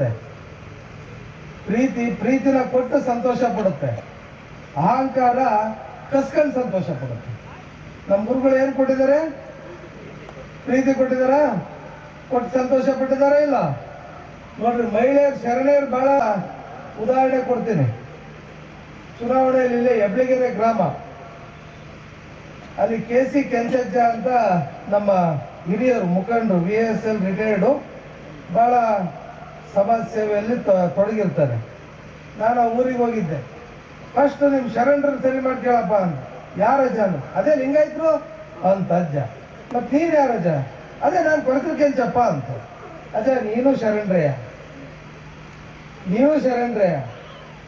ಪಡುತ್ತೆ ಪ್ರೀತಿ, ಪ್ರೀತಿನ ಕೊಟ್ಟು ಸಂತೋಷ ಪಡುತ್ತೆ. ಅಹಂಕಾರ ಕಸ್ಕೊಂಡು ಸಂತೋಷ ಪಡುತ್ತೆ. ನಮ್ಮ ಗುರುಗಳು ಏನು ಕೊಟ್ಟಿದ್ದಾರೆ? ಪ್ರೀತಿ ಕೊಟ್ಟಿದಾರ ಕೊಟ್ಟು ಸಂತೋಷ ಪಟ್ಟಿದಾರ ಇಲ್ಲ? ನೋಡ್ರಿ, ಮಹಿಳೆಯರು ಶರಣೆಯರು ಬಹಳ ಉದಾಹರಣೆ ಕೊಡ್ತೀನಿ. ಚುನಾವಣೆಯಲ್ಲಿ ಹೆಬ್ಳಿಗೆರೆ ಗ್ರಾಮ. ಅಲ್ಲಿ ಕೆ ಸಿ ಕೆಂಚಜ್ಜ ಅಂತ ನಮ್ಮ ಹಿರಿಯರು, ಮುಖಂಡರು ವಿ ಎಸ್ ಎಲ್ ರಿಟೈರ್ಡು ಭಾಳ ಸಮಾಜ ಸೇವೆಯಲ್ಲಿ ತೊಡಗಿರ್ತಾರೆ ನಾನು ಆ ಊರಿಗೆ ಹೋಗಿದ್ದೆ. ಫಸ್ಟ್ ನಿಮ್ಮ ಶರಣರು ಸರಿ ಮಾಡ್ಕೇಳಪ್ಪ ಅಂತ. ಯಾರ ಅಂದ್ರು. ಅದೇ ಲಿಂಗಾಯ್ತರು? ಅಂತ ಅಜ್ಜ. ಮತ್ತೆ ನೀನು ಯಾರ ಅಜ್ಜ ಅದೇ ನಾನು ಕೊಡಕಲ್ ಚಪ್ಪ ಅಂತ. ಅಜ್ಜ, ನೀನು ಶರಣರಯ್ಯ. ನೀವು ಶರಣ್ರಯ್ಯ.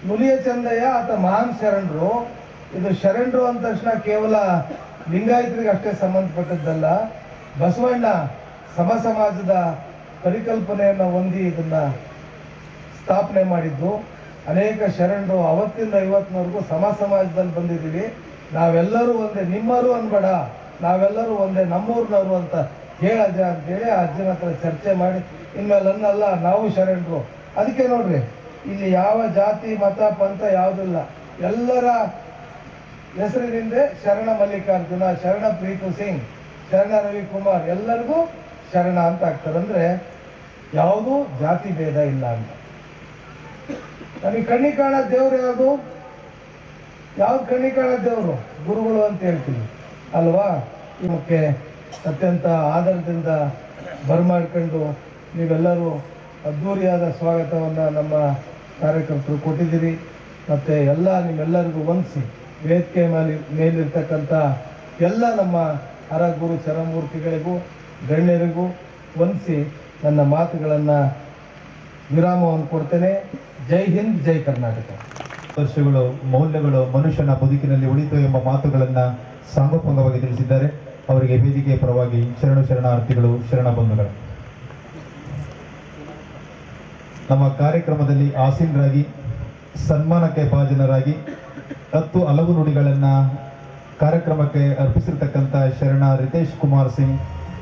ಮುಲಿಯ ಚಂದಯ್ಯ ಆತ ಮಹಾನ್ ಶರಣರು. ಇದು ಶರಣರು ಅಂದ ತಕ್ಷಣ ಕೇವಲ ಲಿಂಗಾಯತರಿಗೆ ಅಷ್ಟೇ ಸಂಬಂಧಪಟ್ಟದ್ದಲ್ಲ. ಬಸವಣ್ಣ ಸಮ ಸಮಾಜದ ಪರಿಕಲ್ಪನೆಯನ್ನು ಹೊಂದಿ ಇದನ್ನ ಸ್ಥಾಪನೆ ಮಾಡಿದ್ದು. ಅನೇಕ ಶರಣರು ಅವತ್ತಿಂದ ಇವತ್ತಿನವರೆಗೂ ಸಮ ಸಮಾಜದಲ್ಲಿ ಬಂದಿದ್ದೀವಿ. ನಾವೆಲ್ಲರೂ ಒಂದೇ, ನಿಮ್ಮರು ಅನ್ಬೇಡ, ನಾವೆಲ್ಲರೂ ಒಂದೇ, ನಮ್ಮೂರಿನವರು ಅಂತ ಹೇಳಜ್ಜ ಅಂತೇಳಿ ಆ ಅಜ್ಜನ ಹತ್ರ ಚರ್ಚೆ ಮಾಡಿ ಇನ್ಮೇಲೆ ಅನ್ನಲ್ಲ ನಾವು ಶರಣರು. ಅದಕ್ಕೆ ನೋಡ್ರಿ, ಇಲ್ಲಿ ಯಾವ ಜಾತಿ, ಮತ, ಪಂಥ ಯಾವುದಿಲ್ಲ ಎಲ್ಲರ ಹೆಸರಿನಿಂದ ಶರಣ ಮಲ್ಲಿಕಾರ್ಜುನ, ಶರಣ ಪ್ರೀತು ಸಿಂಗ್, ಶರಣ ರವಿಕುಮಾರ್ ಎಲ್ಲರಿಗೂ ಶರಣ ಅಂತ ಆಗ್ತಾರೆ ಅಂದ್ರೆ ಯಾವುದೂ ಜಾತಿ ಭೇದ ಇಲ್ಲ ಅಂತ. ನನಗೆ ಕಣ್ಣಿ ಕಾಣೋ ದೇವ್ರು ಯಾವುದು? ಯಾವ್ದು ಕಣ್ಣಿ ಕಾಣ ದೇವರು? ಗುರುಗಳು ಅಂತ ಹೇಳ್ತೀವಿ ಅಲ್ವಾ? ಇವಕ್ಕೆ ಅತ್ಯಂತ ಆಧಾರದಿಂದ ಬರಮಾಡ್ಕೊಂಡು ನೀವೆಲ್ಲರೂ ಅದ್ಧೂರಿಯಾದ ಸ್ವಾಗತವನ್ನು ನಮ್ಮ ಕಾರ್ಯಕರ್ತರು ಕೊಟ್ಟಿದ್ದೀರಿ. ಮತ್ತು ಎಲ್ಲ ನಿಮ್ಮೆಲ್ಲರಿಗೂ ವಂದಿಸಿ, ವೇದಿಕೆ ಮೇಲೆ ಮೇಲಿರ್ತಕ್ಕಂಥ ಎಲ್ಲ ನಮ್ಮ ಹರ ಗುರು ಚರಮೂರ್ತಿಗಳಿಗೂ ಗಣ್ಯರಿಗೂ ವಂದಿಸಿ ನನ್ನ ಮಾತುಗಳನ್ನು ವಿರಾಮವನ್ನು ಕೊಡ್ತೇನೆ. ಜೈ ಹಿಂದ್, ಜೈ ಕರ್ನಾಟಕ. ವರ್ಷಗಳು, ಮೌಲ್ಯಗಳು ಮನುಷ್ಯನ ಬದುಕಿನಲ್ಲಿ ಉಳಿತು ಎಂಬ ಮಾತುಗಳನ್ನು ಸಾಂಗೋಪಂಗವಾಗಿ ತಿಳಿಸಿದ್ದಾರೆ. ಅವರಿಗೆ ವೇದಿಕೆಯ ಪರವಾಗಿ ಶರಣ ಶರಣಾರ್ಥಿಗಳು, ಶರಣ ಬಂಧುಗಳು. ನಮ್ಮ ಕಾರ್ಯಕ್ರಮದಲ್ಲಿ ಆಸೀನರಾಗಿ, ಸನ್ಮಾನಕ್ಕೆ ಭಾಜನರಾಗಿ, ಹತ್ತು ಹಲವು ನುಡಿಗಳನ್ನು ಕಾರ್ಯಕ್ರಮಕ್ಕೆ ಅರ್ಪಿಸಿರ್ತಕ್ಕಂಥ ಶರಣ Ritesh Kumar Singh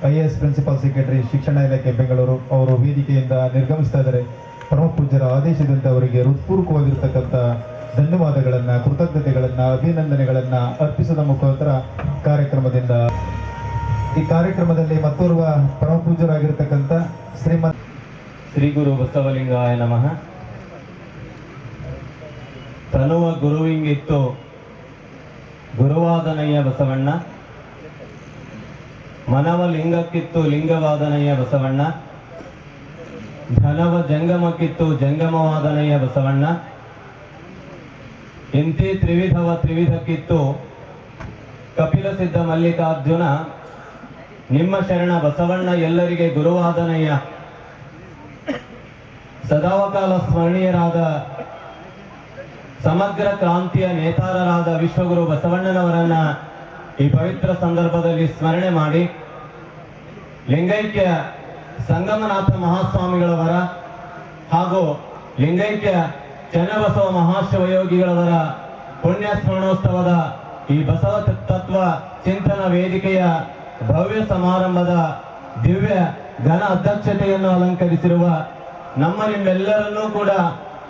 I S principal secretary ಶಿಕ್ಷಣ ಇಲಾಖೆ, ಬೆಂಗಳೂರು, ಅವರು ವೇದಿಕೆಯಿಂದ ನಿರ್ಗಮಿಸ್ತಾ ಇದ್ದಾರೆ. ಪರಮ ಪೂಜ್ಯರ ಆದೇಶದಂತೆ ಅವರಿಗೆ ಹೃತ್ಪೂರ್ವಕವಾಗಿರ್ತಕ್ಕಂಥ ಧನ್ಯವಾದಗಳನ್ನು, ಕೃತಜ್ಞತೆಗಳನ್ನು, ಅಭಿನಂದನೆಗಳನ್ನು ಅರ್ಪಿಸುವ ಮುಖಾಂತರ ಕಾರ್ಯಕ್ರಮದಿಂದ ಈ ಕಾರ್ಯಕ್ರಮದಲ್ಲಿ ಮತ್ತೋರ್ವ ಪರಮ ಪೂಜ್ಯರಾಗಿರ್ತಕ್ಕಂಥ ಶ್ರೀಮಂತ ಶ್ರೀ ಗುರು ಬಸವಲಿಂಗಾಯ ನಮಃ. ತನುವ ಗುರುವಿಂಗಿತ್ತು ಗುರುವಾದನಯ್ಯ ಬಸವಣ್ಣ. ಮನವ ಲಿಂಗಕ್ಕಿತ್ತು ಲಿಂಗವಾದನಯ್ಯ ಬಸವಣ್ಣ. ಧನವ ಜಂಗಮಕ್ಕಿತ್ತು ಜಂಗಮವಾದನಯ್ಯ ಬಸವಣ್ಣ. ಇಂತಿ ತ್ರಿವಿಧವ ತ್ರಿವಿಧಕ್ಕಿತ್ತು ಕಪಿಲ ಸಿದ್ಧ ಮಲ್ಲಿಕಾರ್ಜುನ. ನಿಮ್ಮ ಶರಣ ಬಸವಣ್ಣ ಎಲ್ಲರಿಗೆ ಗುರುವಾದನಯ್ಯ. ಸದಾವಕಾಲ ಸ್ಮರಣೀಯರಾದ ಸಮಗ್ರ ಕ್ರಾಂತಿಯ ನೇತಾರರಾದ ವಿಶ್ವಗುರು ಬಸವಣ್ಣನವರನ್ನ ಈ ಪವಿತ್ರ ಸಂದರ್ಭದಲ್ಲಿ ಸ್ಮರಣೆ ಮಾಡಿ. ಲಿಂಗೈಕ್ಯ ಸಂಗಮನಾಥ ಮಹಾಸ್ವಾಮಿಗಳವರ ಹಾಗೂ ಲಿಂಗೈಕ್ಯ ಚನ್ನಬಸವ ಮಹಾಶಿವಯೋಗಿಗಳವರ ಪುಣ್ಯ ಸ್ಮರಣೋತ್ಸವದ ಈ ಬಸವ ತತ್ವ ಚಿಂತನ ವೇದಿಕೆಯ ಭವ್ಯ ಸಮಾರಂಭದ ದಿವ್ಯ ಘನ ಅಧ್ಯಕ್ಷತೆಯನ್ನು ಅಲಂಕರಿಸಿರುವ ನಮ್ಮ ನಿಮ್ಮೆಲ್ಲರನ್ನೂ ಕೂಡ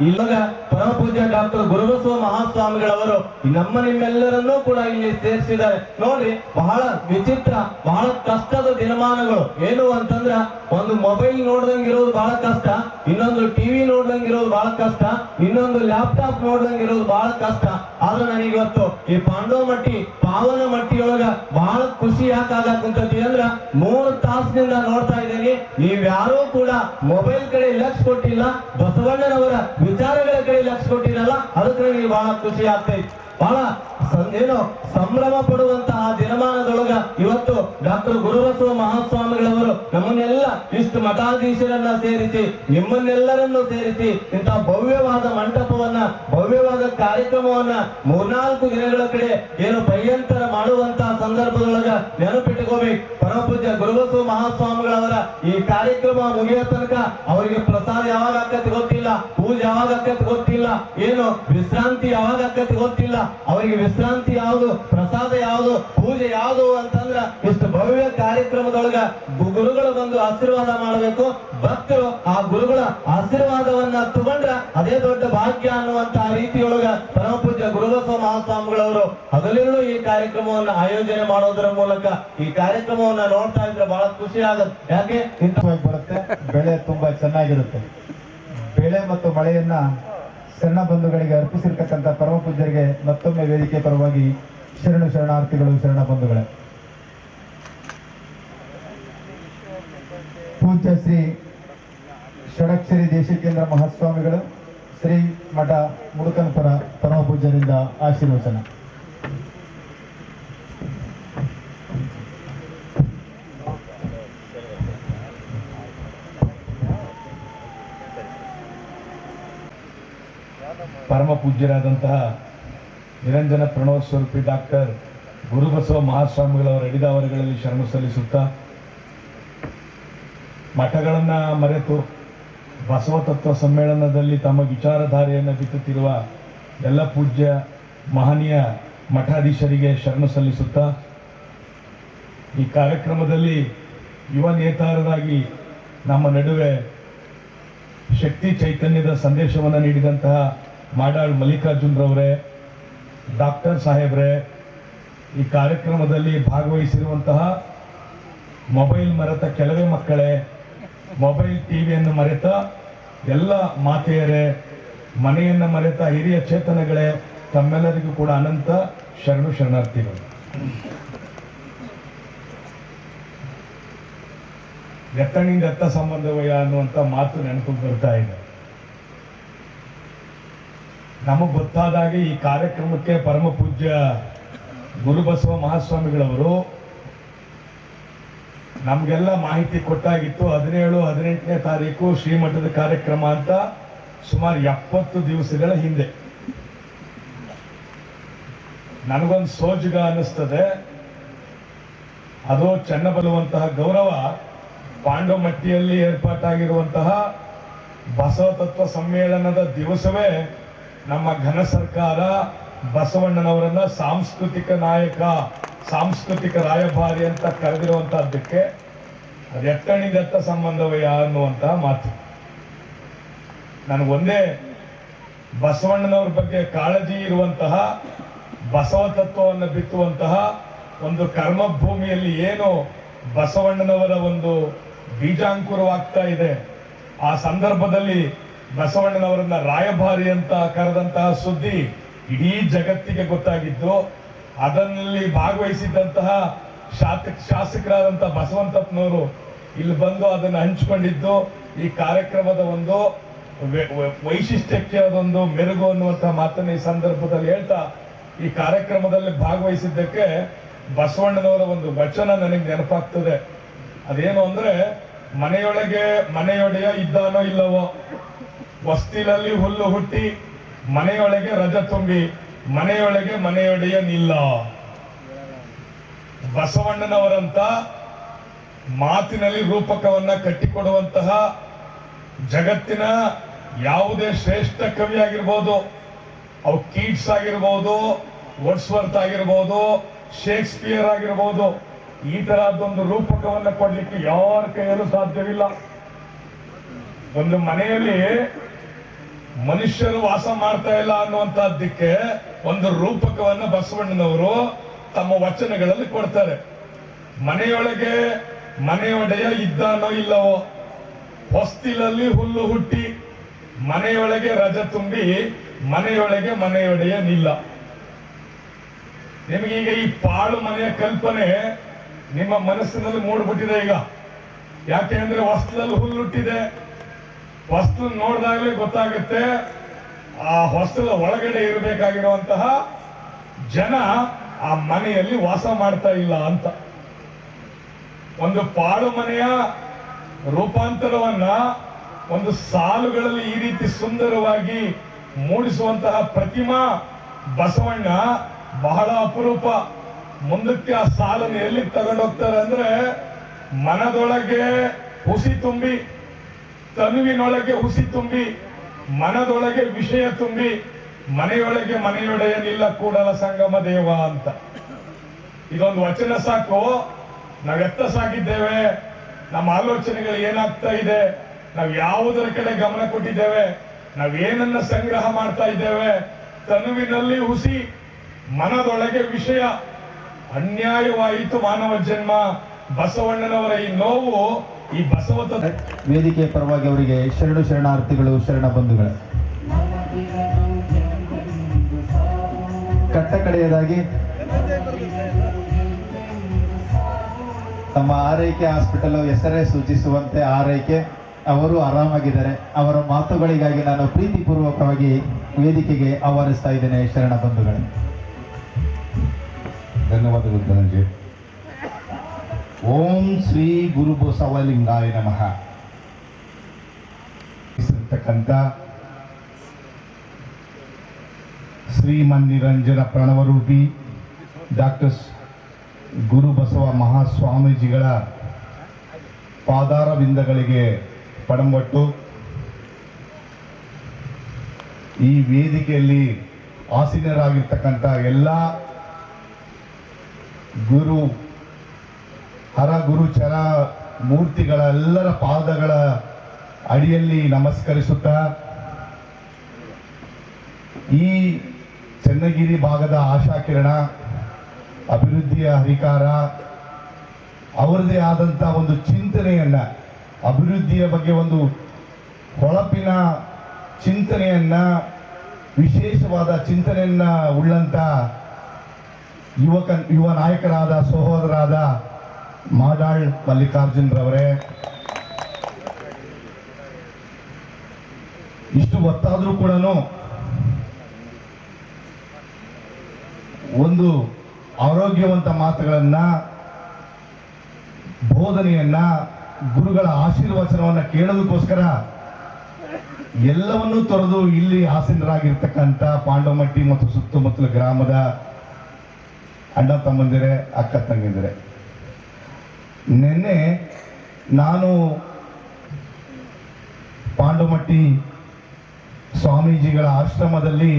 ಇವಾಗ ಪರಮ ಪೂಜ್ಯ ಡಾಕ್ಟರ್ ಗುರುಬಸವ ಮಹಾಸ್ವಾಮಿಗಳವರು ನಮ್ಮ ನಿಮ್ಮೆಲ್ಲರನ್ನೂ ಕೂಡ ಇಲ್ಲಿ ಸೇರಿಸಿದ್ದಾರೆ. ನೋಡ್ರಿ ಬಹಳ ವಿಚಿತ್ರ, ಬಹಳ ಕಷ್ಟದ ದಿನಮಾನಗಳು. ಏನು ಅಂತಂದ್ರ, ಒಂದು ಮೊಬೈಲ್ ನೋಡ್ದಂಗಿರೋದು ಬಹಳ ಕಷ್ಟ, ಇನ್ನೊಂದು ಟಿವಿ ನೋಡ್ದಂಗಿರೋದು ಬಹಳ ಕಷ್ಟ, ಇನ್ನೊಂದು ಲ್ಯಾಪ್ಟಾಪ್ ನೋಡ್ದಂಗಿರೋದು ಬಹಳ ಕಷ್ಟ. ಆದ್ರೆ ನನಗಿವತ್ತು ಈ ಪಾಂಡವಮಟ್ಟಿ ಪಾವನ ಮಟ್ಟಿಯೊಳಗ ಬಹಳ ಖುಷಿ ಯಾಕಾಗತ್ತಂತತಿ ಅಂದ್ರ, ಮೂರು ತಾಸಿನಿಂದ ನೋಡ್ತಾ ಇದ್ದೀನಿ, ನೀವ್ಯಾರೂ ಕೂಡ ಮೊಬೈಲ್ ಕಡೆ ಲಕ್ಷ ಕೊಟ್ಟಿಲ್ಲ, ಬಸವಣ್ಣನವರ ವಿಚಾರಗಳ ಕಡೆ ಲಕ್ಷ ಕೊಟ್ಟಿರಲ್ಲ ಅದಕ್ಕೆ ನನಗೆ ಬಹಳ ಖುಷಿ ಆಗ್ತೈತಿ ಬಹಳ ಸಂ- ಏನು ಸಂಭ್ರಮ ಪಡುವಂತಹ ದಿನಮಾನದೊಳಗ ಇವತ್ತು ಡಾಕ್ಟರ್ ಗುರುಬಸವ ಮಹಾಸ್ವಾಮಿಗಳವರು ನಮ್ಮನ್ನೆಲ್ಲ ಇಷ್ಟು ಮಠಾಧೀಶರನ್ನ ಸೇರಿಸಿ, ನಿಮ್ಮನ್ನೆಲ್ಲರನ್ನು ಸೇರಿಸಿ ಇಂತಹ ಭವ್ಯವಾದ ಮಂಟಪವನ್ನ, ಭವ್ಯವಾದ ಕಾರ್ಯಕ್ರಮವನ್ನ ಮೂರ್ನಾಲ್ಕು ದಿನಗಳ ಕಡೆ ಏನು ಭಯಂತರ ಮಾಡುವಂತಹ ಸಂದರ್ಭದೊಳಗ ನೆನಪಿಟ್ಟುಕೋಬೇಕು ಪರಮಪೂಜ್ಯ ಗುರುಬಸವ ಮಹಾಸ್ವಾಮಿಗಳವರ ಈ ಕಾರ್ಯಕ್ರಮ ಮುಗಿಯೋ ತನಕ ಅವರಿಗೆ ಪ್ರಸಾದ ಯಾವಾಗ ಆಕತಿ ಗೊತ್ತಿಲ್ಲ, ಪೂಜೆ ಯಾವಾಗ ಆಕತಿ ಗೊತ್ತಿಲ್ಲ, ಏನು ವಿಶ್ರಾಂತಿ ಯಾವಾಗ ಆಕತಿ ಗೊತ್ತಿಲ್ಲ, ಅವರಿಗೆ ವಿಶ್ರಾಂತಿ ವಿಶ್ರಾಂತಿ ಯಾವುದು, ಪ್ರಸಾದ ಯಾವುದು, ಪೂಜೆ ಯಾವುದು ಅಂತಂದ್ರ ಇಷ್ಟು ಭವ್ಯ ಕಾರ್ಯಕ್ರಮದೊಳಗ ಗುರುಗಳು ಬಂದು ಆಶೀರ್ವಾದ ಮಾಡಬೇಕು. ಭಕ್ತರು ಆ ಗುರುಗಳ ಆಶೀರ್ವಾದವನ್ನ ತಗೊಂಡ್ರ ಅದೇ ದೊಡ್ಡ ಭಾಗ್ಯ ಅನ್ನುವಂತಹ ರೀತಿಯೊಳಗ ಪರಮ ಪೂಜ್ಯ ಗುರುಬಸವ ಮಹಾಸ್ವಾಮಿಗಳವರು ಹಗಲಿರುಳು ಈ ಕಾರ್ಯಕ್ರಮವನ್ನ ಆಯೋಜನೆ ಮಾಡೋದರ ಮೂಲಕ ಈ ಕಾರ್ಯಕ್ರಮವನ್ನ ನೋಡ್ತಾ ಇದ್ರೆ ಬಹಳ ಖುಷಿ ಆಗುತ್ತೆ. ಯಾಕೆ? ಬರುತ್ತೆ. ಬೆಳೆ ತುಂಬಾ ಚೆನ್ನಾಗಿರುತ್ತೆ. ಬೆಳೆ ಮತ್ತು ಮಳೆಯನ್ನ ಶರಣ ಬಂಧುಗಳಿಗೆ ಅರ್ಪಿಸಿರ್ತಕ್ಕಂಥ ಪರಮ ಪೂಜ್ಯರಿಗೆ ಮತ್ತೊಮ್ಮೆ ವೇದಿಕೆ ಪರವಾಗಿ ಶರಣು ಶರಣಾರ್ಥಿಗಳು, ಶರಣ ಬಂಧುಗಳೇ. ಪೂಜ್ಯ ಶ್ರೀ ಷಡಕ್ಷರಿ ದೇಶಿಕೇಂದ್ರ ಮಹಾಸ್ವಾಮಿಗಳು, ಶ್ರೀ ಮಠ ಮುಡುಕನಪುರ ಪರಮ ಪೂಜ್ಯರಿಂದ ಆಶೀರ್ವಚನ. ಪರಮ ಪೂಜ್ಯರಾದಂತಹ ನಿರಂಜನ ಪ್ರಣವ ಸ್ವರೂಪಿ ಡಾಕ್ಟರ್ ಗುರುಬಸವ ಮಹಾಸ್ವಾಮಿಗಳವರ ಎಡಿದಾವರಗಳಲ್ಲಿ ಶರಣು ಸಲ್ಲಿಸುತ್ತಾ ಮಠಗಳನ್ನ ಮರೆತು ಬಸವ ತತ್ವ ಸಮ್ಮೇಳನದಲ್ಲಿ ತಮ್ಮ ವಿಚಾರಧಾರೆಯನ್ನು ಬಿತ್ತುತ್ತಿರುವ ಎಲ್ಲ ಪೂಜ್ಯ ಮಹನೀಯ ಮಠಾಧೀಶರಿಗೆ ಶರಣು ಸಲ್ಲಿಸುತ್ತಾ ಈ ಕಾರ್ಯಕ್ರಮದಲ್ಲಿ ಯುವ ನೇತಾರರಾಗಿ ನಮ್ಮ ನಡುವೆ ಶಕ್ತಿ ಚೈತನ್ಯದ ಸಂದೇಶವನ್ನು ನೀಡಿದಂತಹ ಮಾಡಾಳ್ ಮಲ್ಲಿಕಾರ್ಜುನ್ರವರೇ ಡಾಕ್ಟರ್ ಸಾಹೇಬ್ರೆ, ಈ ಕಾರ್ಯಕ್ರಮದಲ್ಲಿ ಭಾಗವಹಿಸಿರುವಂತಹ ಮೊಬೈಲ್ ಮರೆತ ಕೆಲವೇ ಮಕ್ಕಳೇ, ಮೊಬೈಲ್ ಟಿವಿಯನ್ನು ಮರೆತ ಎಲ್ಲ ಮಾತೆಯರೇ, ಮನೆಯನ್ನು ಮರೆತ ಹಿರಿಯ ಚೇತನಗಳೇ, ತಮ್ಮೆಲ್ಲರಿಗೂ ಕೂಡ ಅನಂತ ಶರಣು ಶರಣಾರ್ಥಿಗಳು. ಎತ್ತಣಿಂದ ಎತ್ತ ಸಂಬಂಧವಯ್ಯ ಅನ್ನುವಂಥ ಮಾತು ನೆನಪಿಗೆ ಬರ್ತಾ ಇದೆ. ನಮಗೆ ಗೊತ್ತಾದಾಗ ಈ ಕಾರ್ಯಕ್ರಮಕ್ಕೆ ಪರಮ ಪೂಜ್ಯ ಗುರುಬಸವ ಮಹಾಸ್ವಾಮಿಗಳವರು ನಮಗೆಲ್ಲ ಮಾಹಿತಿ ಕೊಟ್ಟಾಗಿತ್ತು. ಹದಿನೇಳು, ಹದಿನೆಂಟನೇ ತಾರೀಕು ಶ್ರೀಮಠದ ಕಾರ್ಯಕ್ರಮ ಅಂತ ಸುಮಾರು ಎಪ್ಪತ್ತು ದಿವಸಗಳ ಹಿಂದೆ. ನನಗೊಂದು ಸೋಜುಗ ಅನ್ನಿಸ್ತದೆ. ಅದು ಚೆನ್ನಬಲ್ಲುವಂತಹ ಗೌರವ, ಪಾಂಡವಮಟ್ಟಿಯಲ್ಲಿ ಏರ್ಪಾಟಾಗಿರುವಂತಹ ಬಸವ ತತ್ವ ಸಮ್ಮೇಳನದ ದಿವಸವೇ ನಮ್ಮ ಘನ ಸರ್ಕಾರ ಬಸವಣ್ಣನವರನ್ನ ಸಾಂಸ್ಕೃತಿಕ ನಾಯಕ, ಸಾಂಸ್ಕೃತಿಕ ರಾಯಭಾರಿ ಅಂತ ಕರೆದಿರುವಂತಹದ್ದಕ್ಕೆ ಅದು ಎತ್ತಣಿದೆತ್ತ ಸಂಬಂಧವಯ್ಯ ಅನ್ನುವಂತಹ ಮಾತು. ನನಗೊಂದೇ ಬಸವಣ್ಣನವ್ರ ಬಗ್ಗೆ ಕಾಳಜಿ ಇರುವಂತಹ, ಬಸವ ತತ್ವವನ್ನು ಬಿತ್ತುವಂತಹ ಒಂದು ಕರ್ಮಭೂಮಿಯಲ್ಲಿ ಏನು ಬಸವಣ್ಣನವರ ಒಂದು ಬೀಜಾಂಕುರವಾಗ್ತಾ ಇದೆ, ಆ ಸಂದರ್ಭದಲ್ಲಿ ಬಸವಣ್ಣನವರನ್ನ ರಾಯಭಾರಿ ಅಂತ ಕರೆದಂತಹ ಸುದ್ದಿ ಇಡೀ ಜಗತ್ತಿಗೆ ಗೊತ್ತಾಗಿದ್ದು, ಅದರಲ್ಲಿ ಭಾಗವಹಿಸಿದ್ದಂತಹ ಶಾಸಕ ಶಾಸಕರಾದಂತಹ ಬಸವಂತಪ್ಪನವರು ಇಲ್ಲಿ ಬಂದು ಅದನ್ನು ಹಂಚಿಕೊಂಡಿದ್ದು, ಈ ಕಾರ್ಯಕ್ರಮದ ಒಂದು ವೈಶಿಷ್ಟ್ಯಕ್ಕೆ ಅದೊಂದು ಮೆರುಗು ಅನ್ನುವಂತಹ ಮಾತನ್ನು ಈ ಸಂದರ್ಭದಲ್ಲಿ ಹೇಳ್ತಾ, ಈ ಕಾರ್ಯಕ್ರಮದಲ್ಲಿ ಭಾಗವಹಿಸಿದ್ದಕ್ಕೆ ಬಸವಣ್ಣನವರ ಒಂದು ವಚನ ನನಗೆ ನೆನಪಾಗ್ತದೆ. ಅದೇನು ಅಂದ್ರೆ, ಮನೆಯೊಳಗೆ ಮನೆಯೊಡೆಯ ಇದ್ದಾನೋ ಇಲ್ಲವೋ ವಸ್ತಿಲಲ್ಲಿ ಹುಲ್ಲು ಹುಟ್ಟಿ ಮನೆಯೊಳಗೆ ರಜ ತುಂಬಿ ಮನೆಯೊಳಗೆ ಮನೆಯೊಡೆಯ ನಿಲ್ಲ. ಬಸವಣ್ಣನವರಂತ ಮಾತಿನಲ್ಲಿ ರೂಪಕವನ್ನ ಕಟ್ಟಿಕೊಡುವಂತಹ ಜಗತ್ತಿನ ಯಾವುದೇ ಶ್ರೇಷ್ಠ ಕವಿ ಆಗಿರ್ಬೋದು ಅವು ಕೀಟ್ಸ್ ಆಗಿರ್ಬೋದು, ವರ್ಡ್ಸ್ವರ್ತ್ ಆಗಿರ್ಬೋದು, ಶೇಕ್ಸ್ಪಿಯರ್ ಆಗಿರ್ಬೋದು, ಈ ತರಹದೊಂದು ರೂಪಕವನ್ನ ಕೊಡ್ಲಿಕ್ಕೆ ಯಾರ ಕೈಯಲ್ಲೂ ಸಾಧ್ಯವಿಲ್ಲ. ಒಂದು ಮನೆಯಲ್ಲಿ ಮನುಷ್ಯರು ವಾಸ ಮಾಡ್ತಾ ಇಲ್ಲ ಅನ್ನುವಂತಹದ್ದಕ್ಕೆ ಒಂದು ರೂಪಕವನ್ನ ಬಸವಣ್ಣನವರು ತಮ್ಮ ವಚನಗಳಲ್ಲಿ ಕೊಡ್ತಾರೆ. ಮನೆಯೊಳಗೆ ಮನೆಯೊಡೆಯ ಇದ್ದಾನೋ ಇಲ್ಲವೋ, ಹೊಸ್ತಿಲಲ್ಲಿ ಹುಲ್ಲು ಹುಟ್ಟಿ ಮನೆಯೊಳಗೆ ರಜ ತುಂಬಿ ಮನೆಯೊಳಗೆ ಮನೆಯೊಡೆಯ ನಿಲ್ಲ. ನಿಮಗೀಗ ಈ ಪಾಳು ಮನೆಯ ಕಲ್ಪನೆ ನಿಮ್ಮ ಮನಸ್ಸಿನಲ್ಲಿ ಮೂಡ್ಬಿಟ್ಟಿದೆ ಈಗ. ಯಾಕೆ ಅಂದ್ರೆ ಹೊಸ್ತಿಲಲ್ಲಿ ಹುಲ್ಲುಟ್ಟಿದೆ ಹೊಸ್ತು ನೋಡಿದಾಗಲೇ ಗೊತ್ತಾಗುತ್ತೆ, ಆ ಹೊಸಲ ಒಳಗಡೆ ಇರಬೇಕಾಗಿರುವಂತಹ ಜನ ಆ ಮನೆಯಲ್ಲಿ ವಾಸ ಮಾಡ್ತಾ ಇಲ್ಲ ಅಂತ. ಒಂದು ಪಾಳು ಮನೆಯ ರೂಪಾಂತರವನ್ನ ಒಂದು ಸಾಲುಗಳಲ್ಲಿ ಈ ರೀತಿ ಸುಂದರವಾಗಿ ಮೂಡಿಸುವಂತಹ ಪ್ರತಿಮಾ ಬಸವಣ್ಣ ಬಹಳ ಅಪರೂಪ. ಮುಂದಕ್ಕೆ ಆ ಸಾಲನ್ನು ಎಲ್ಲಿ ತಗೊಂಡೋಗ್ತಾರೆ ಅಂದ್ರೆ ಮನದೊಳಗೆ ಹುಸಿ ತುಂಬಿ ತನುವಿನೊಳಗೆ ಹುಸಿ ತುಂಬಿ, ಮನದೊಳಗೆ ವಿಷಯ ತುಂಬಿ, ಮನೆಯೊಳಗೆ ಮನೆಯೊಡೆಯನಿಲ್ಲ ಕೂಡಲ ಸಂಗಮ ದೇವ ಅಂತ. ಇದೊಂದು ವಚನ ಸಾಕು. ನಾವೆತ್ತ ಸಾಕಿದ್ದೇವೆ ನಮ್ಮ ಆಲೋಚನೆಗಳು ಏನಾಗ್ತಾ ಇದೆ, ನಾವು ಯಾವುದರ ಕಡೆ ಗಮನ ಕೊಟ್ಟಿದ್ದೇವೆ, ನಾವು ಏನನ್ನ ಸಂಗ್ರಹ ಮಾಡ್ತಾ ಇದ್ದೇವೆ, ತನುವಿನಲ್ಲಿ ಹುಸಿ, ಮನದೊಳಗೆ ವಿಷಯ. ಅನ್ಯಾಯವಾಯಿತು ಮಾನವ ಜನ್ಮ, ಬಸವಣ್ಣನವರ ಈ ನೋವು ಈ ಬಸವ ವೇದಿಕೆಯ ವೇದಿಕೆ ಪರವಾಗಿ ಅವರಿಗೆ ಶರಣು ಶರಣಾರ್ಥಿಗಳು ಶರಣ ಬಂಧುಗಳು. ಕಟ್ಟ ಕಡೆಯದಾಗಿ ತಮ್ಮ ಆರೈಕೆ ಹಾಸ್ಪಿಟಲ್ ಹೆಸರೇ ಸೂಚಿಸುವಂತೆ ಆರೈಕೆ. ಅವರು ಆರಾಮಾಗಿದ್ದಾರೆ. ಅವರ ಮಾತುಗಳಿಗಾಗಿ ನಾನು ಪ್ರೀತಿಪೂರ್ವಕವಾಗಿ ವೇದಿಕೆಗೆ ಆಹ್ವಾನಿಸ್ತಾ ಇದ್ದೇನೆ ಶರಣ ಬಂಧುಗಳೇ. ಧನ್ಯವಾದಗಳು ಧನಂಜಯ್. ಓಂ ಶ್ರೀ ಗುರು ಬಸವಲಿಂಗಾಯ ನಮಃ. ಇರ್ತಕ್ಕಂಥ ಶ್ರೀಮನ್ನಿರಂಜನ ಪ್ರಣವರೂಪಿ ಡಾಕ್ಟರ್ ಗುರು ಬಸವ ಮಹಾಸ್ವಾಮೀಜಿಗಳ ಪಾದಾರವಿಂದಗಳಿಗೆ ಪಡಂಬಟ್ಟು ಈ ವೇದಿಕೆಯಲ್ಲಿ ಆಸೀನರಾಗಿರ್ತಕ್ಕಂಥ ಎಲ್ಲ ಗುರು ಹರ ಗುರು ಚರ ಮೂರ್ತಿಗಳ ಎಲ್ಲರ ಪಾದಗಳ ಅಡಿಯಲ್ಲಿ ನಮಸ್ಕರಿಸುತ್ತಾ ಈ ಚನ್ನಗಿರಿ ಭಾಗದ ಆಶಾಕಿರಣ, ಅಭಿವೃದ್ಧಿಯ ಹರಿಕಾರ, ಅವರದೇ ಆದಂಥ ಒಂದು ಚಿಂತನೆಯನ್ನ, ಅಭಿವೃದ್ಧಿಯ ಬಗ್ಗೆ ಒಂದು ಹೊಳಪಿನ ಚಿಂತನೆಯನ್ನ, ವಿಶೇಷವಾದ ಚಿಂತನೆಯನ್ನ ಉಳ್ಳಂತ ಯುವಕ, ಯುವ ನಾಯಕರಾದ ಸಹೋದರಾದ ಮಾಡಾಳ್ ಮಲ್ಲಿಕಾರ್ಜುನ್ ರವರೇ ಇಷ್ಟು ಹೊತ್ತಾದ್ರೂ ಕೂಡ ಒಂದು ಆರೋಗ್ಯವಂತ ಮಾತುಗಳನ್ನ, ಬೋಧನೆಯನ್ನ, ಗುರುಗಳ ಆಶೀರ್ವಚನವನ್ನ ಕೇಳೋದಕ್ಕೋಸ್ಕರ ಎಲ್ಲವನ್ನೂ ತೊರೆದು ಇಲ್ಲಿ ಆಸೀನರಾಗಿರ್ತಕ್ಕಂಥ ಪಾಂಡವಮಟ್ಟಿ ಮತ್ತು ಸುತ್ತಮುತ್ತಲ ಗ್ರಾಮದ ಅಣ್ಣ ತಮ್ಮಂದಿರೆ, ಅಕ್ಕ ತಂಗಿಂದಿರೆ ನಿನ್ನೆ ನಾನು ಪಾಂಡುಮಟ್ಟಿ ಸ್ವಾಮೀಜಿಗಳ ಆಶ್ರಮದಲ್ಲಿ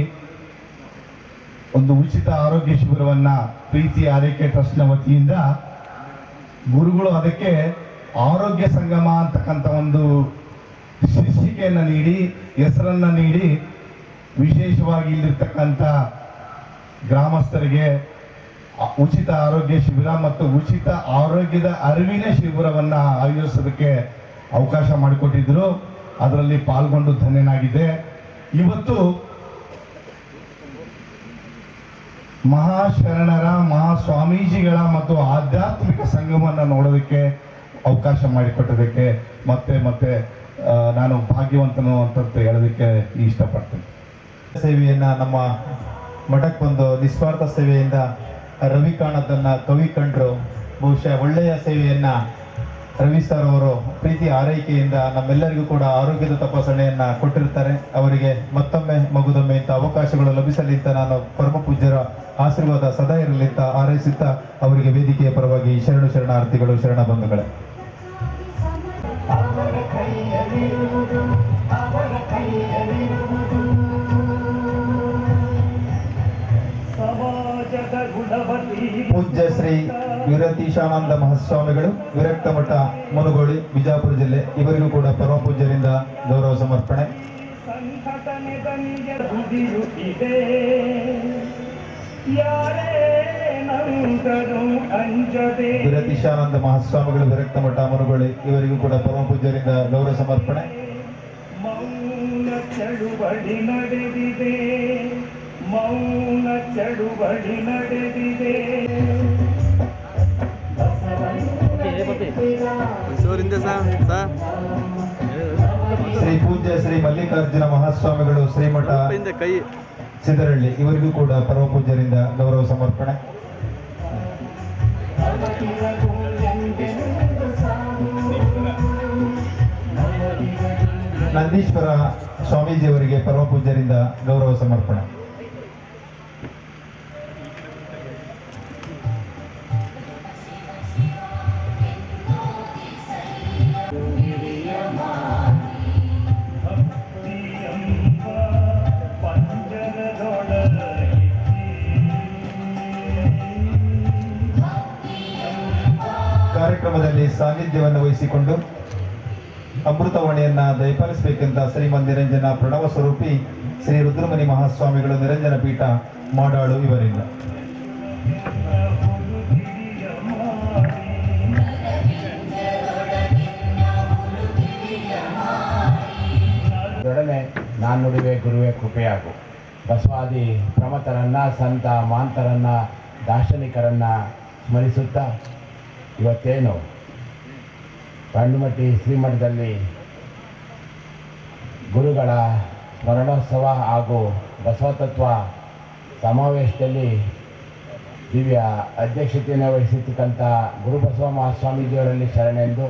ಒಂದು ಉಚಿತ ಆರೋಗ್ಯ ಶಿಬಿರವನ್ನ ಪ್ರೀತಿ ಆರೈಕೆ ಟ್ರಸ್ಟ್ನ ವತಿಯಿಂದ ಗುರುಗಳು ಅದಕ್ಕೆ ಆರೋಗ್ಯ ಸಂಗಮ ಅಂತಕ್ಕಂಥ ಒಂದು ಶೀರ್ಷಿಕೆಯನ್ನು ನೀಡಿ, ಹೆಸರನ್ನ ನೀಡಿ ವಿಶೇಷವಾಗಿ ಇಲ್ಲಿರ್ತಕ್ಕಂಥ ಗ್ರಾಮಸ್ಥರಿಗೆ ಉಚಿತ ಆರೋಗ್ಯ ಶಿಬಿರ ಮತ್ತು ಉಚಿತ ಆರೋಗ್ಯದ ಅರಿವಿನ ಶಿಬಿರವನ್ನು ಆಯೋಜಿಸೋದಕ್ಕೆ ಅವಕಾಶ ಮಾಡಿಕೊಟ್ಟಿದ್ದರು ಅದರಲ್ಲಿ ಪಾಲ್ಗೊಂಡು ಧನ್ಯನಾಗಿದ್ದೆ. ಇವತ್ತು ಮಹಾಶರಣರ, ಮಹಾಸ್ವಾಮೀಜಿಗಳ ಮತ್ತು ಆಧ್ಯಾತ್ಮಿಕ ಸಂಗಮವನ್ನು ನೋಡೋದಕ್ಕೆ ಅವಕಾಶ ಮಾಡಿಕೊಟ್ಟದಕ್ಕೆ ಮತ್ತೆ ಮತ್ತೆ ನಾನು ಭಾಗ್ಯವಂತನು ಅಂತ ಹೇಳೋದಕ್ಕೆ ಇಷ್ಟಪಡ್ತೀನಿ. ಸೇವೆಯನ್ನು ನಮ್ಮ ಮಠಕ್ಕೆ ಬಂದು ನಿಸ್ವಾರ್ಥ ಸೇವೆಯಿಂದ ರವಿ ಕಾಣದನ್ನ ಕವಿ ಕಂಡ್ರು. ಬಹುಶಃ ಒಳ್ಳೆಯ ಸೇವೆಯನ್ನ ರವಿ ಸರ್ ಅವರು ಪ್ರೀತಿ ಆರೈಕೆಯಿಂದ ನಮ್ಮೆಲ್ಲರಿಗೂ ಕೂಡ ಆರೋಗ್ಯದ ತಪಾಸಣೆಯನ್ನ ಕೊಟ್ಟಿರ್ತಾರೆ. ಅವರಿಗೆ ಮತ್ತೊಮ್ಮೆ ಮಗುದೊಮ್ಮೆ ಇಂಥ ಅವಕಾಶಗಳು ಲಭಿಸಲಿ ಅಂತ ನಾನು ಪರಮ ಪೂಜ್ಯರ ಆಶೀರ್ವಾದ ಸದಾ ಇರಲಿ ಅಂತ ಹಾರೈಸುತ್ತಾ ಅವರಿಗೆ ವೇದಿಕೆಯ ಪರವಾಗಿ ಶರಣು ಶರಣಾರ್ಥಿಗಳು, ಶರಣ ಶ್ರೀ ವಿರತೀಶಾನಂದ ಮಹಾಸ್ವಾಮಿಗಳು, ವಿರಕ್ತ ಮಠ ಮುನುಗೋಳಿ, ಬಿಜಾಪುರ ಜಿಲ್ಲೆ. ಇವರಿಗೂ ಕೂಡ ಪರಮ ಪೂಜ್ಯರಿಂದ ಗೌರವ ಸಮರ್ಪಣೆ. ವಿರತೀಶಾನಂದ ಮಹಾಸ್ವಾಮಿಗಳು, ವಿರಕ್ತ ಮಠ ಮುನುಗೋಳಿ, ಇವರಿಗೂ ಕೂಡ ಪರಮ ಪೂಜ್ಯರಿಂದ ಗೌರವ ಸಮರ್ಪಣೆ. ಚಳುವಳಿ ನಡೆದಿದೆ. ಮೌನ ಚಳುವಳಿ ನಡೆದಿದೆ. ಶ್ರೀ ಪೂಜ್ಯ ಶ್ರೀ ಮಲ್ಲಿಕಾರ್ಜುನ ಮಹಾಸ್ವಾಮಿಗಳು ಶ್ರೀಮಠ ಹಿಂದೆ ಕೈ. ಸಿದ್ದರಳ್ಳಿ ಇವರಿಗೂ ಕೂಡ ಪರಮ ಪೂಜ್ಯರಿಂದ ಗೌರವ ಸಮರ್ಪಣೆ. ನಂದೀಶ್ವರ ಸ್ವಾಮೀಜಿಯವರಿಗೆ ಪರಮ ಪೂಜ್ಯರಿಂದ ಗೌರವ ಸಮರ್ಪಣೆ. ಸಾನ್ನಿಧ್ಯವನ್ನು ಅಮೃತವಾಣಿಯನ್ನು ದಯಪಾಲಿಸಬೇಕೆಂತ ಶ್ರೀಮನ್ ನಿರಂಜನ ಪ್ರಣವ ಸ್ವರೂಪಿ ಶ್ರೀ ರುದ್ರಮುನಿ ಮಹಾಸ್ವಾಮಿಗಳು ನಿರಂಜನ ಪೀಠ ಮಾಡಾಳು ಇವರಿಂದ. ದೊಡನೆ ನಾನು ನುಡಿವೆ ಗುರುವೆ ಕೃಪೆಯಾಗು. ಬಸವಾದಿ ಪ್ರಮತರನ್ನ, ಸಂತ ಮಾಂತರನ್ನ, ದಾರ್ಶನಿಕರನ್ನ ಸ್ಮರಿಸುತ್ತಾ ಇವತ್ತೇನು ಕಣ್ಣುಮಟ್ಟಿ ಶ್ರೀಮಠದಲ್ಲಿ ಗುರುಗಳ ಸ್ಮರಣೋತ್ಸವ ಹಾಗೂ ಬಸವತತ್ವ ಸಮಾವೇಶದಲ್ಲಿ ದಿವ್ಯ ಅಧ್ಯಕ್ಷತೆಯನ್ನು ವಹಿಸಿರ್ತಕ್ಕಂಥ ಗುರುಬಸವ ಮಹಾಸ್ವಾಮೀಜಿಯವರಲ್ಲಿ ಶರಣೆಂದು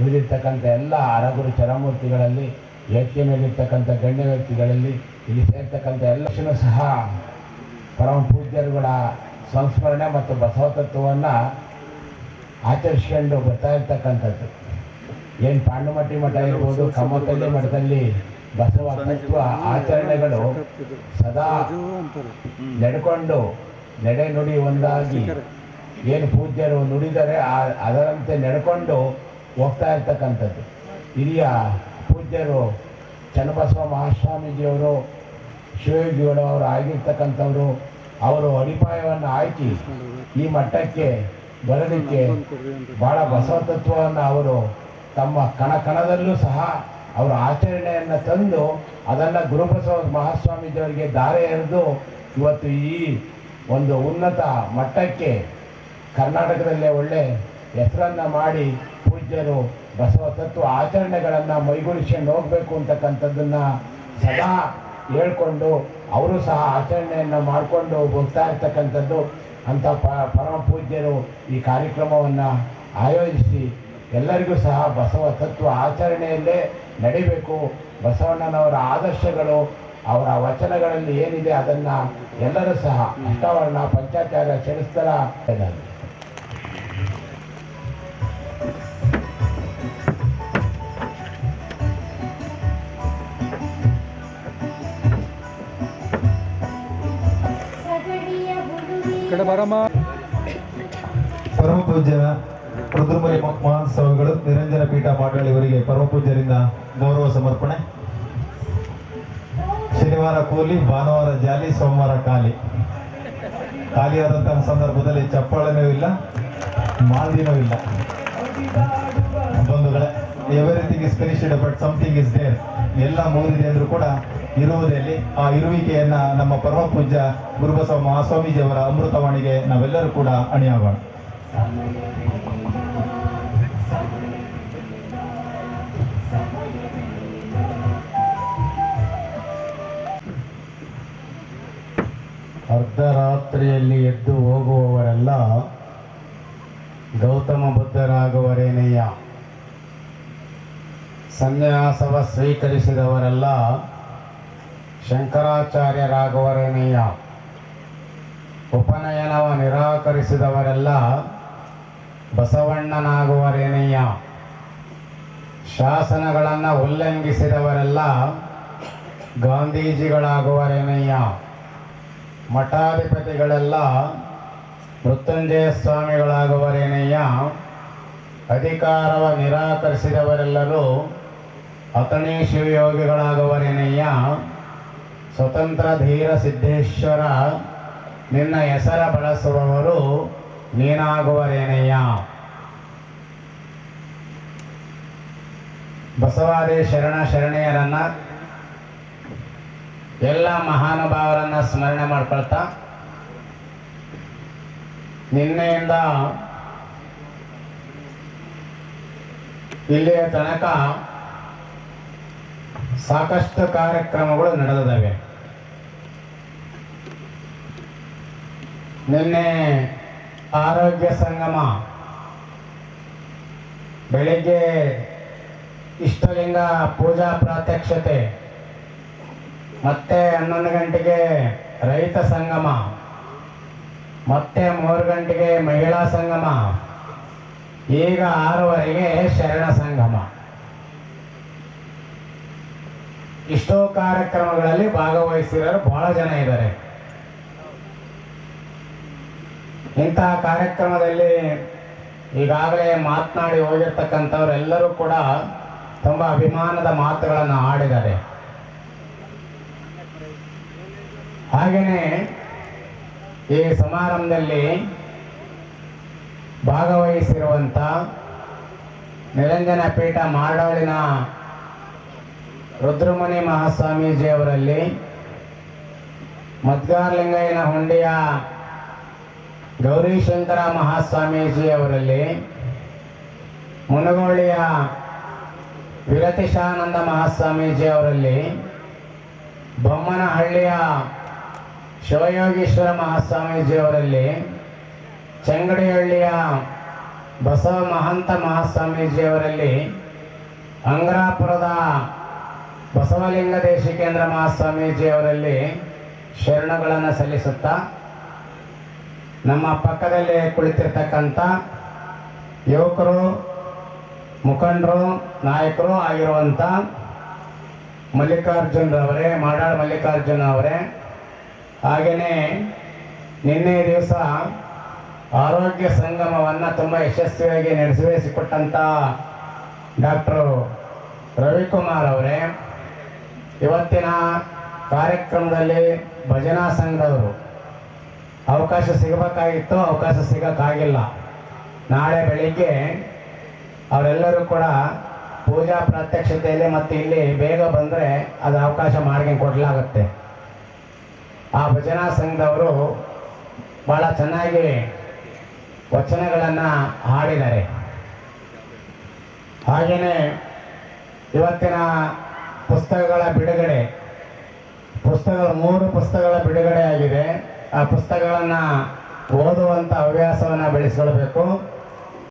ಉಳಿದಿರ್ತಕ್ಕಂಥ ಎಲ್ಲ ಅರಗುರು ಚರಮೂರ್ತಿಗಳಲ್ಲಿ ವೇದಿಕೆ ಮೇಲಿರ್ತಕ್ಕಂಥ ಗಣ್ಯ ವ್ಯಕ್ತಿಗಳಲ್ಲಿ, ಇಲ್ಲಿ ಸೇರ್ತಕ್ಕಂಥ ಎಲ್ಲರೂ ಸಹ ಪರಮ ಪೂಜ್ಯರುಗಳ ಸಂಸ್ಮರಣೆ ಮತ್ತು ಬಸವತತ್ವವನ್ನು ಆಚರಿಸ್ಕೊಂಡು ಬರ್ತಾ ಇರ್ತಕ್ಕಂಥದ್ದು. ಏನು ಪಾಂಡುಮಟ್ಟಿ ಮಠ ಇರ್ಬೋದು ಕಮ್ಮತ್ತಳ್ಳಿ ಮಠದಲ್ಲಿ ಬಸವ ತತ್ವ ಆಚರಣೆಗಳು ಸದಾ ನಡ್ಕೊಂಡು ನಡೆ ನುಡಿ ಒಂದಾಗಿ ಏನು ಪೂಜ್ಯರು ನುಡಿದರೆ ಅದರಂತೆ ನಡ್ಕೊಂಡು ಹೋಗ್ತಾ ಇರ್ತಕ್ಕಂಥದ್ದು. ಹಿರಿಯ ಪೂಜ್ಯರು ಚನ್ನಬಸವ ಮಹಾಸ್ವಾಮೀಜಿಯವರು ಶಿವಯೋಗಿಗಳು ಅವರು ಆಗಿರ್ತಕ್ಕಂಥವರು ಅವರು ಅಡಿಪಾಯವನ್ನು ಹಾಕಿ ಈ ಮಟ್ಟಕ್ಕೆ ಬರಲಿಕ್ಕೆ ಬಹಳ ಬಸವ ತತ್ವವನ್ನು ಅವರು ತಮ್ಮ ಕಣ ಕಣದಲ್ಲೂ ಸಹ ಅವರ ಆಚರಣೆಯನ್ನು ತಂದು ಅದನ್ನು ಗುರುಬಸವ ಮಹಾಸ್ವಾಮೀಜಿಯವರಿಗೆ ದಾರೆ ಎರೆದು ಇವತ್ತು ಈ ಒಂದು ಉನ್ನತ ಮಟ್ಟಕ್ಕೆ ಕರ್ನಾಟಕದಲ್ಲೇ ಒಳ್ಳೆ ಹೆಸರನ್ನು ಮಾಡಿ ಪೂಜ್ಯರು ಬಸವ ತತ್ವ ಆಚರಣೆಗಳನ್ನು ಮೈಗೂಡಿಸ್ಕೊಂಡು ಹೋಗಬೇಕು ಅಂತಕ್ಕಂಥದ್ದನ್ನು ಸದಾ ಹೇಳ್ಕೊಂಡು ಅವರು ಸಹ ಆಚರಣೆಯನ್ನು ಮಾಡಿಕೊಂಡು ಹೋಗ್ತಾ ಇರ್ತಕ್ಕಂಥದ್ದು ಅಂಥ ಪರಮ ಪೂಜ್ಯರು ಈ ಕಾರ್ಯಕ್ರಮವನ್ನು ಆಯೋಜಿಸಿ ಎಲ್ಲರಿಗೂ ಸಹ ಬಸವ ತತ್ವ ಆಚರಣೆಯಲ್ಲೇ ನಡಿಬೇಕು. ಬಸವಣ್ಣನವರ ಆದರ್ಶಗಳು ಅವರ ವಚನಗಳಲ್ಲಿ ಏನಿದೆ ಅದನ್ನು ಎಲ್ಲರೂ ಸಹ ಅಷ್ಟವರ್ಣ ಪಂಚಾಚಾರ ಚರಿಸ್ತರ ಪರಮ ಪೂಜ್ಯ ರುದ್ರಮುನಿ ಮಹೋತ್ಸವಗಳು ನಿರಂಜನ ಪೀಠ ಮಾಡಾಳು ಇವರಿಗೆ ಗೌರವ ಸಮರ್ಪಣೆ. ಶನಿವಾರ ಕೂಲಿ, ಭಾನುವಾರ ಜಾಲಿ, ಸೋಮವಾರ ಖಾಲಿ. ಖಾಲಿಯಾದಂತಹ ಸಂದರ್ಭದಲ್ಲಿ ಚಪ್ಪಾಳನೂ ಇಲ್ಲ, ಮಾಲ್ದಿನೂ ಇಲ್ಲ. ಬಂಧುಗಳೇ everything is finished but something is there ಎಲ್ಲ ಮುಗಿದಿದೆ ಅಂದ್ರೂ ಕೂಡ ಇರುವುದರಲ್ಲಿ ಆ ಇರುವಿಕೆಯನ್ನ ನಮ್ಮ ಪರಮ ಪೂಜ್ಯ ಗುರುಬಸವ ಮಹಾಸ್ವಾಮೀಜಿಯವರ ಅಮೃತವಾಣಿಗೆ ನಾವೆಲ್ಲರೂ ಕೂಡ ಅಣಿಯಾಗೋಣ. ಅರ್ಧರಾತ್ರಿಯಲ್ಲಿ ಎದ್ದು ಹೋಗುವವರೆಲ್ಲ ಗೌತಮ ಬುದ್ಧರಾಗುವರೇನೆಯ? ಸನ್ಯಾಸವ ಸ್ವೀಕರಿಸಿದವರೆಲ್ಲ ಶಂಕರಾಚಾರ್ಯರಾಗುವರೇನೆಯ? ಉಪನಯನವ ನಿರಾಕರಿಸಿದವರೆಲ್ಲ ಬಸವಣ್ಣನಾಗುವರೇನೆಯ? ಶಾಸನಗಳನ್ನು ಉಲ್ಲಂಘಿಸಿದವರೆಲ್ಲ ಗಾಂಧೀಜಿಗಳಾಗುವರೇನೆಯ? ಮಠಾಧಿಪತಿಗಳೆಲ್ಲ ಮೃತ್ಯುಂಜಯ ಸ್ವಾಮಿಗಳಾಗುವರೇನೆಯ ಅಧಿಕಾರವ ನಿರಾಕರಿಸಿದವರೆಲ್ಲರೂ ಅತಣಿ ಶಿವಯೋಗಿಗಳಾಗುವರೇನೆಯ ಸ್ವತಂತ್ರ ಧೀರ ಸಿದ್ದೇಶ್ವರ ನಿನ್ನ ಹೆಸರ ಬಳಸುವವರು ನೀನಾಗುವರೇನೆಯ? ಬಸವಾದಿ ಶರಣ ಶರಣೆಯರನ್ನ ಎಲ್ಲ ಮಹಾನುಭಾವರನ್ನ ಸ್ಮರಣೆ ಮಾಡ್ಕೊಳ್ತಾ ನಿನ್ನೆಯಿಂದ ಇಲ್ಲಿಯ ತನಕ ಸಾಕಷ್ಟು ಕಾರ್ಯಕ್ರಮಗಳು ನಡೆದಿದ್ದಾವೆ. ನಿನ್ನೆ ಆರೋಗ್ಯ ಸಂಗಮ ಬೆಳಿಗ್ಗೆ ಇಷ್ಟಲಿಂಗ ಪೂಜಾ ಪ್ರಾತ್ಯಕ್ಷತೆ ಮತ್ತೆ ಹನ್ನೊಂದು ಗಂಟೆಗೆ ರೈತ ಸಂಗಮ. ಮತ್ತೆ ಮೂರು ಗಂಟೆಗೆ ಮಹಿಳಾ ಸಂಗಮ. ಈಗ ಆರೂವರೆಗೆ ಶರಣ ಸಂಗಮ. ಇಷ್ಟೋ ಕಾರ್ಯಕ್ರಮಗಳಲ್ಲಿ ಭಾಗವಹಿಸಿರೋರು ಬಹಳ ಜನ ಇದ್ದಾರೆ. ಇಂತಹ ಕಾರ್ಯಕ್ರಮದಲ್ಲಿ ಈಗಾಗಲೇ ಮಾತನಾಡಿ ಹೋಗಿರ್ತಕ್ಕಂಥವರೆಲ್ಲರೂ ಕೂಡ ತುಂಬ ಅಭಿಮಾನದ ಮಾತುಗಳನ್ನು ಆಡಿದ್ದಾರೆ. ಹಾಗೆಯೇ ಈ ಸಮಾರಂಭದಲ್ಲಿ ಭಾಗವಹಿಸಿರುವಂಥ ನಿರಂಜನ ಪೀಠ ಮಾಡಾಳಿನ ರುದ್ರಮುನಿ ಮಹಾಸ್ವಾಮೀಜಿಯವರಲ್ಲಿ ಮದ್ಗಾರ್ಲಿಂಗಯ್ಯನ ಹುಂಡಿಯ ಗೌರೀಶಂಕರ ಮಹಾಸ್ವಾಮೀಜಿಯವರಲ್ಲಿ ಮುನಗೋಳಿಯ ವಿರತಿಶಾನಂದ ಮಹಾಸ್ವಾಮೀಜಿ ಅವರಲ್ಲಿ ಬೊಮ್ಮನಹಳ್ಳಿಯ ಶಿವಯೋಗೀಶ್ವರ ಮಹಾಸ್ವಾಮೀಜಿಯವರಲ್ಲಿ ಚಂಗಡಿಹಳ್ಳಿಯ ಬಸವ ಮಹಂತ ಮಹಾಸ್ವಾಮೀಜಿಯವರಲ್ಲಿ ಅಂಗ್ರಾಪುರದ ಬಸವಲಿಂಗ ದೇಶಿಕೇಂದ್ರ ಮಹಾಸ್ವಾಮೀಜಿಯವರಲ್ಲಿ ಶರಣಗಳನ್ನು ಸಲ್ಲಿಸುತ್ತಾ ನಮ್ಮ ಪಕ್ಕದಲ್ಲೇ ಕುಳಿತಿರ್ತಕ್ಕಂಥ ಯುವಕರು, ಮುಖಂಡರು, ನಾಯಕರು ಆಗಿರುವಂಥ ಮಲ್ಲಿಕಾರ್ಜುನ್ ಅವರೇ ಮಾಡಾಳ್ ಮಲ್ಲಿಕಾರ್ಜುನ್ ಅವರೇ ಹಾಗೆಯೇ ನಿನ್ನೆ ದಿವಸ ಆರೋಗ್ಯ ಸಂಗಮವನ್ನು ತುಂಬ ಯಶಸ್ವಿಯಾಗಿ ನಡೆಸಿಕೊಟ್ಟಂಥ ಡಾಕ್ಟರು ರವಿಕುಮಾರ್ ಅವರೇ, ಇವತ್ತಿನ ಕಾರ್ಯಕ್ರಮದಲ್ಲಿ ಭಜನಾ ಸಂಘದವರು. ಅವಕಾಶ ಸಿಗಬೇಕಾಗಿತ್ತು, ಅವಕಾಶ ಸಿಗೋಕ್ಕಾಗಿಲ್ಲ. ನಾಳೆ ಬೆಳಿಗ್ಗೆ ಅವರೆಲ್ಲರೂ ಕೂಡ ಪೂಜಾ ಪ್ರಾತ್ಯಕ್ಷತೆಯಲ್ಲಿ ಮತ್ತು ಇಲ್ಲಿ ಬೇಗ ಬಂದರೆ ಅದು ಅವಕಾಶ ಮಾಡ್ಕೊಂಡು ಕೊಡಲಾಗುತ್ತೆ. ಆ ಭಜನಾ ಸಂಘದವರು ಭಾಳ ಚೆನ್ನಾಗಿ ವಚನಗಳನ್ನು ಹಾಡಿದ್ದಾರೆ. ಹಾಗೆಯೇ ಇವತ್ತಿನ ಪುಸ್ತಕಗಳ ಬಿಡುಗಡೆ, ಪುಸ್ತಕಗಳು ಮೂರು ಪುಸ್ತಕಗಳ ಬಿಡುಗಡೆ ಆಗಿದೆ. ಆ ಪುಸ್ತಕಗಳನ್ನು ಓದುವಂಥ ಹವ್ಯಾಸವನ್ನು ಬೆಳೆಸ್ಕೊಳ್ಬೇಕು.